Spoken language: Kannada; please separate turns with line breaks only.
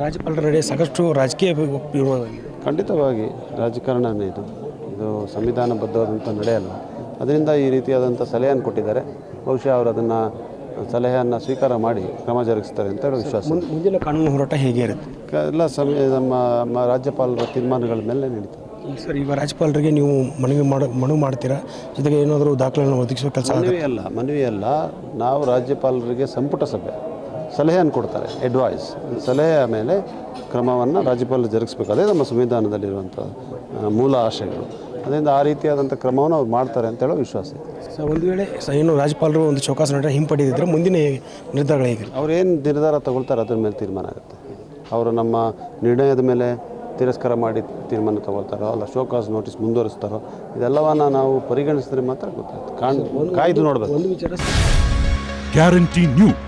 ರಾಜ್ಯಪಾಲರ ನಡೆ ಸಾಕಷ್ಟು ರಾಜಕೀಯ ವಿರೋಧವಾಗಿದೆ.
ಖಂಡಿತವಾಗಿ ರಾಜಕಾರಣನೇ ಇದು. ಇದು ಸಂವಿಧಾನಬದ್ಧವಾದಂಥ ನಡೆಯಲ್ಲ ಅದರಿಂದ ಈ ರೀತಿಯಾದಂಥ ಸಲಹೆಯನ್ನು ಕೊಟ್ಟಿದ್ದಾರೆ. ಬಹುಶಃ ಅವರು ಅದನ್ನು ಸಲಹೆಯನ್ನು ಸ್ವೀಕಾರ ಮಾಡಿ ಕ್ರಮ ಜರುಗಿಸ್ತಾರೆ ಅಂತ ಹೇಳಿ ವಿಶ್ವಾಸ.
ಮುಂದಿನ ಕಾನೂನು ಹೋರಾಟ ಹೇಗೆ ಇರುತ್ತೆ?
ಎಲ್ಲ ಸಮಯ ನಮ್ಮ ನಮ್ಮ ರಾಜ್ಯಪಾಲರ ತೀರ್ಮಾನಗಳ ಮೇಲೆ ನಡೀತದೆ.
ಸರ್ ಈಗ ರಾಜ್ಯಪಾಲರಿಗೆ ನೀವು ಮನವಿ ಮಾಡ ಮನವಿ ಮಾಡ್ತೀರಾ? ಜೊತೆಗೆ ಏನಾದರೂ ದಾಖಲೆಯನ್ನು ಒದಗಿಸುವ ಕೆಲಸ
ಮನವಿ ಅಲ್ಲ ಮನವಿ ಅಲ್ಲ ನಾವು ರಾಜ್ಯಪಾಲರಿಗೆ ಸಂಪುಟ ಸಭೆ. ಸಲಹೆಯನ್ನು ಕೊಡ್ತಾರೆ ಅಡ್ವೈಸ್ ಸಲಹೆಯ ಮೇಲೆ ಕ್ರಮವನ್ನು ರಾಜ್ಯಪಾಲರು ಜರುಗಿಸ್ಬೇಕು ಅದೇ ನಮ್ಮ ಸಂವಿಧಾನದಲ್ಲಿರುವಂಥ ಮೂಲ ಆಶಯಗಳು. ಅದರಿಂದ ಆ ರೀತಿಯಾದಂಥ ಕ್ರಮವನ್ನು ಅವ್ರು ಮಾಡ್ತಾರೆ ಅಂತ ಹೇಳೋ ವಿಶ್ವಾಸ ಇದೆ.
ಸೊ ಒಂದು ವೇಳೆ ಸ ಏನು ರಾಜ್ಯಪಾಲರು ಒಂದು ಚೌಕಾಸ ನಡೆ ಹಿಂಪಡೆದಿದ್ದರೆ ಮುಂದಿನ ನಿರ್ಧಾರಗಳು ಅವ್ರು
ಏನು ನಿರ್ಧಾರ ತಗೊಳ್ತಾರೆ ಅದ್ರ ಮೇಲೆ ತೀರ್ಮಾನ ಆಗುತ್ತೆ. ಅವರು ನಮ್ಮ ನಿರ್ಣಯದ ಮೇಲೆ ತಿರಸ್ಕಾರ ಮಾಡಿ ತೀರ್ಮಾನ ತಗೊಳ್ತಾರೋ ಅಲ್ಲ ಶೋಕಾಸ್ ನೋಟಿಸ್ ಮುಂದುವರಿಸ್ತಾರೋ ಇದೆಲ್ಲವನ್ನ ನಾವು ಪರಿಗಣಿಸಿದ್ರೆ ಮಾತ್ರ ಗೊತ್ತಾಗುತ್ತೆ. ಕಾಣ್ ಕಾಯ್ದು ನೋಡಬೇಕು.
ಒಂದು ವಿಚಾರ
ಗ್ಯಾರಂಟಿ ನ್ಯೂಸ್